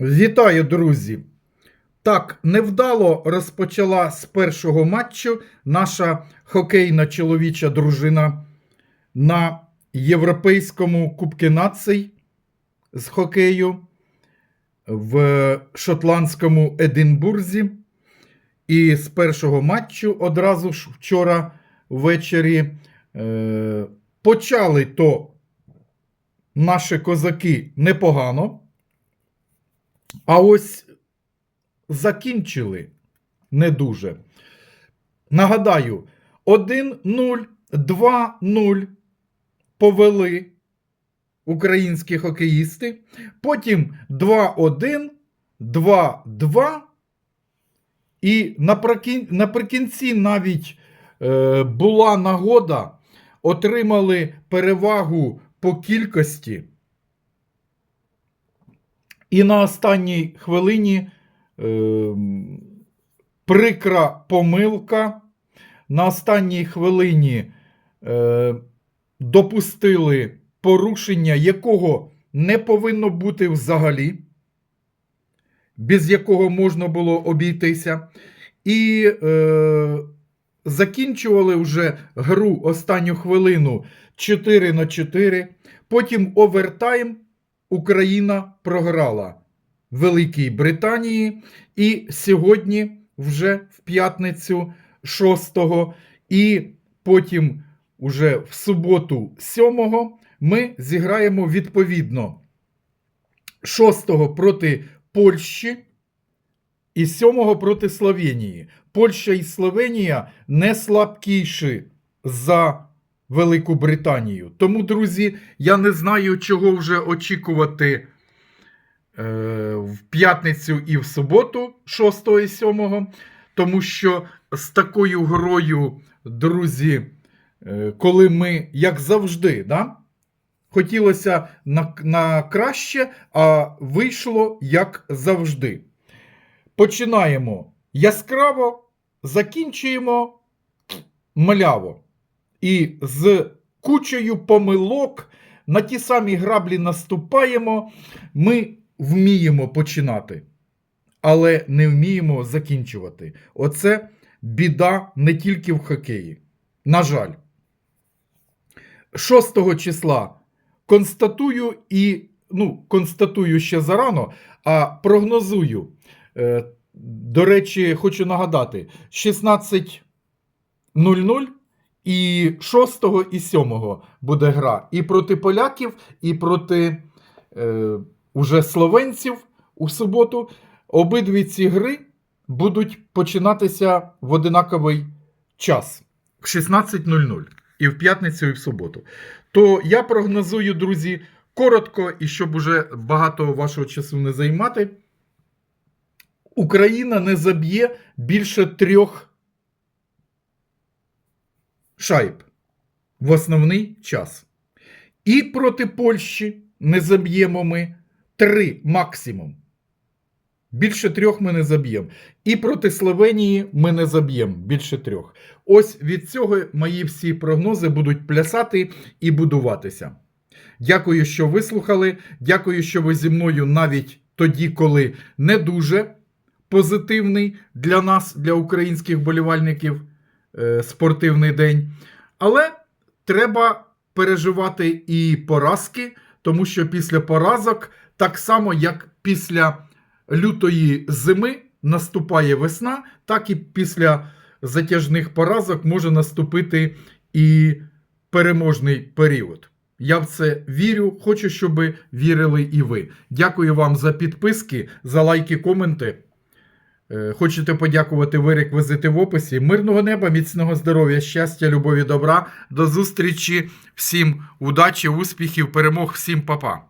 Вітаю, друзі! Так, невдало розпочала з першого матчу наша хокейна чоловіча дружина на Європейському Кубки націй з хокею в шотландському Единбурзі. І з першого матчу одразу ж вчора ввечері е, почали то наші козаки непогано. А ось закінчили не дуже. Нагадаю, 1-0, 2-0 повели українські хокеїсти. Потім 2-1, 2-2. І наприкінці навіть е, була нагода, отримали перевагу по кількості. І на останній хвилині е, прикра помилка. На останній хвилині е, допустили порушення, якого не повинно бути взагалі, без якого можна було обійтися. І е, закінчували вже гру останню хвилину 4 на 4. Потім овертайм. Україна програла Великій Британії, і сьогодні, вже в п'ятницю 6-го, і потім, уже в суботу 7-го, ми зіграємо відповідно 6-го проти Польщі і 7-го проти Словенії. Польща і Словенія не слабкіші за Велику Британію. Тому, друзі, я не знаю, чого вже очікувати е, в п'ятницю і в суботу, 6 і 7, тому що з такою грою, друзі, е, коли ми, як завжди, да, хотілося на, на краще, а вийшло як завжди. Починаємо яскраво, закінчуємо мляво. І з кучею помилок на ті самі граблі наступаємо. Ми вміємо починати, але не вміємо закінчувати. Оце біда не тільки в хокеї. На жаль, 6 числа констатую і, ну, констатую ще зарано, а прогнозую. Е, До речі, хочу нагадати: 16.00 і 6 і 7 буде гра і проти поляків, і проти е, уже словенців у суботу. Обидві ці гри будуть починатися в одинаковий час в 16.00 і в п'ятницю, і в суботу. То я прогнозую, друзі, коротко і щоб уже багато вашого часу не займати. Україна не заб'є більше трьох шайб в основний час. І проти Польщі не заб'ємо ми три максимум. Більше трьох ми не заб'ємо. І проти Словенії ми не заб'ємо більше трьох. Ось від цього мої всі прогнози будуть плясати і будуватися. Дякую, що вислухали. Дякую, що ви зі мною навіть тоді, коли не дуже позитивний для нас, для українських болівальників, спортивний день. Але треба переживати і поразки, тому що після поразок, так само як після лютої зими наступає весна, так і після затяжних поразок може наступити і переможний період. Я в це вірю, хочу, щоб вірили і ви. Дякую вам за підписки, за лайки, коменти. Е, Хочете подякувати ви реквізити в описі. Мирного неба, міцного здоров'я, щастя, любові, добра. До зустрічі. Всім удачі, успіхів, перемог, всім па-па.